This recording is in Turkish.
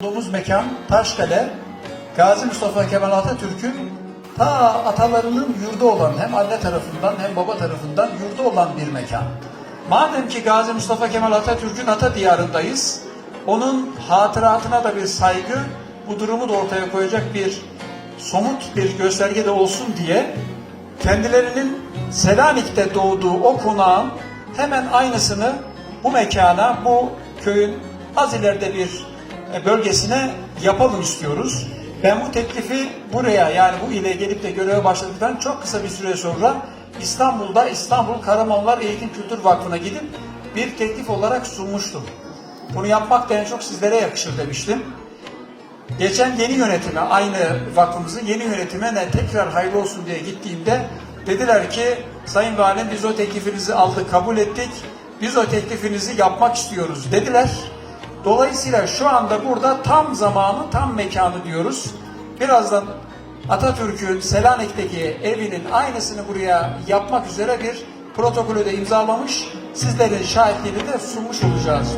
Bulunduğumuz mekan Taşkale, Gazi Mustafa Kemal Atatürk'ün ta atalarının yurdu olan hem anne tarafından hem baba tarafından yurdu olan bir mekan. Madem ki Gazi Mustafa Kemal Atatürk'ün ata diyarındayız, onun hatıratına da bir saygı, bu durumu da ortaya koyacak bir somut bir gösterge de olsun diye kendilerinin Selanik'te doğduğu o konağın hemen aynısını bu mekana, bu köyün az ileride bir bölgesine yapalım istiyoruz. Ben bu teklifi buraya yani bu ile gelip de göreve başladıktan çok kısa bir süre sonra İstanbul'da İstanbul Kahramanlar Eğitim Kültür Vakfı'na gidip bir teklif olarak sunmuştum. Bunu yapmak da en çok sizlere yakışır demiştim. Geçen yeni yönetime, aynı vakfımızın yeni yönetimine tekrar hayırlı olsun diye gittiğimde dediler ki Sayın Valim biz o teklifinizi aldık, kabul ettik. Biz o teklifinizi yapmak istiyoruz dediler. Dolayısıyla şu anda burada tam zamanı, tam mekanı diyoruz. Birazdan Atatürk'ün Selanik'teki evinin aynısını buraya yapmak üzere bir protokolü de imzalamış. Sizlerin şahitliğini de sunmuş olacağız.